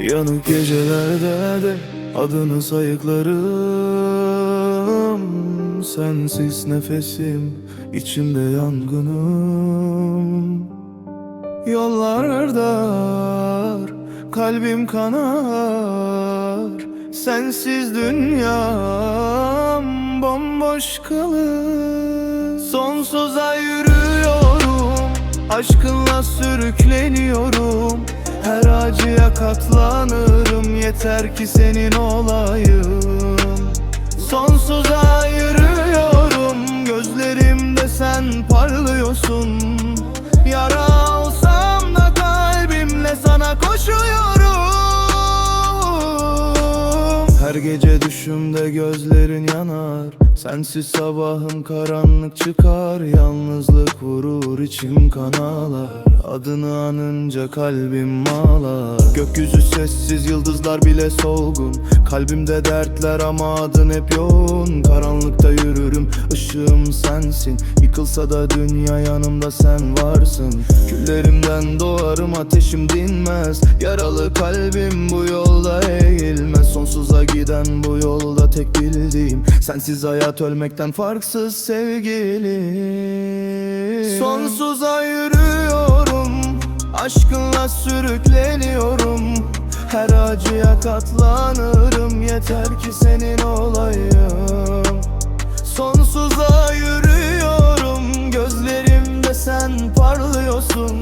Yanık gecelerde de adını sayıklarım. Sensiz nefesim içimde yangınım. Yollar dar, kalbim kanar. Sensiz dünyam bomboş kalır. Sonsuza yürüyorum, aşkınla sürükleniyorum Her acıya katlanırım, yeter ki senin olayım. Sonsuza yürüyorum, Her gece düşümde gözlerin yanar. Sensiz sabahım karanlık çıkar. Yalnızlık vurur içim kanalar. Adını anınca kalbim ağlar. Gökyüzü sessiz yıldızlar bile solgun. Kalbimde dertler ama adın hep yoğun. Karanlıkta yürürüm ışığım sensin. Yıkılsa da dünya yanımda sen varsın. Küllerimden doğarım ateşim dinmez. Yaralı kalbim bu yolda eğilmez Zaten bu yolda tek bildiğim Sensiz hayat ölmekten farksız sevgili Sonsuza yürüyorum Aşkınla sürükleniyorum. Her acıya katlanırım Yeter ki senin olayım. Sonsuza yürüyorum Gözlerimde sen parlıyorsun.